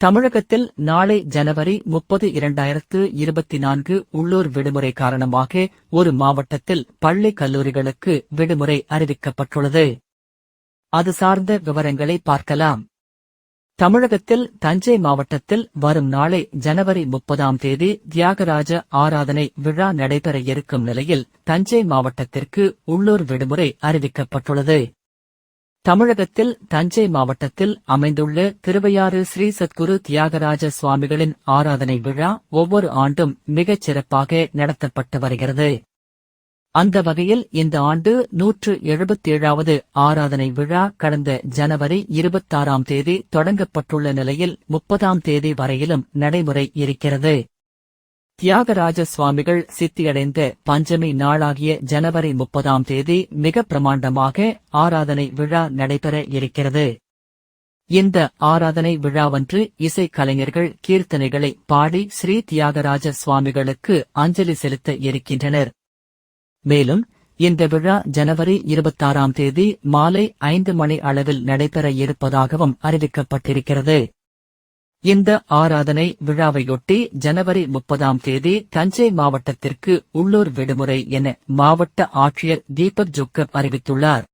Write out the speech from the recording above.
தமிழகத்தில் நாளை ஜனவரி முப்பது இரண்டாயிரத்து இருபத்தி நான்கு உள்ளூர் விடுமுறை காரணமாக ஒரு மாவட்டத்தில் பள்ளி கல்லூரிகளுக்கு விடுமுறை அறிவிக்கப்பட்டுள்ளது. அது சார்ந்த விவரங்களை பார்க்கலாம். தமிழகத்தில் தஞ்சை மாவட்டத்தில் வரும் நாளை ஜனவரி முப்பதாம் தேதி தியாகராஜ ஆராதனை விழா நடைபெற இருக்கும் நிலையில் தஞ்சை மாவட்டத்திற்கு உள்ளூர் விடுமுறை அறிவிக்கப்பட்டுள்ளது. தமிழகத்தில் தஞ்சை மாவட்டத்தில் அமைந்துள்ள திருவையாறு ஸ்ரீ சத்குரு தியாகராஜ சுவாமிகளின் ஆராதனை விழா ஒவ்வொரு ஆண்டும் மிகச் சிறப்பாக நடத்தப்பட்டு வருகிறது. அந்த வகையில் இந்த ஆண்டு நூற்று எழுபத்தேழாவது ஆராதனை விழா கடந்த ஜனவரி இருபத்தாறாம் தேதி தொடங்கப்பட்டுள்ள நிலையில் முப்பதாம் தேதி வரையிலும் நடைமுறை இருக்கிறது. தியாகராஜ சுவாமிகள் சித்தியடைந்த பஞ்சமி நாளாகிய ஜனவரி முப்பதாம் தேதி மிக பிரமாண்டமாக ஆராதனை விழா நடைபெற இருக்கிறது. இந்த ஆராதனை விழாவன்று இசை கலைஞர்கள் கீர்த்தனைகளை பாடி ஸ்ரீ தியாகராஜ சுவாமிகளுக்கு அஞ்சலி செலுத்த இருக்கின்றனர். மேலும் இந்த விழா ஜனவரி இருபத்தாறாம் தேதி மாலை ஐந்து மணி அளவில் நடைபெற இருப்பதாகவும் அறிவிக்கப்பட்டிருக்கிறது. இந்த ஆராதனை விழாவையொட்டி ஜனவரி முப்பதாம் தேதி தஞ்சை மாவட்டத்திற்கு உள்ளூர் விடுமுறை என மாவட்ட ஆட்சியர் தீபக் ஜுக்கப் அறிவித்துள்ளார்.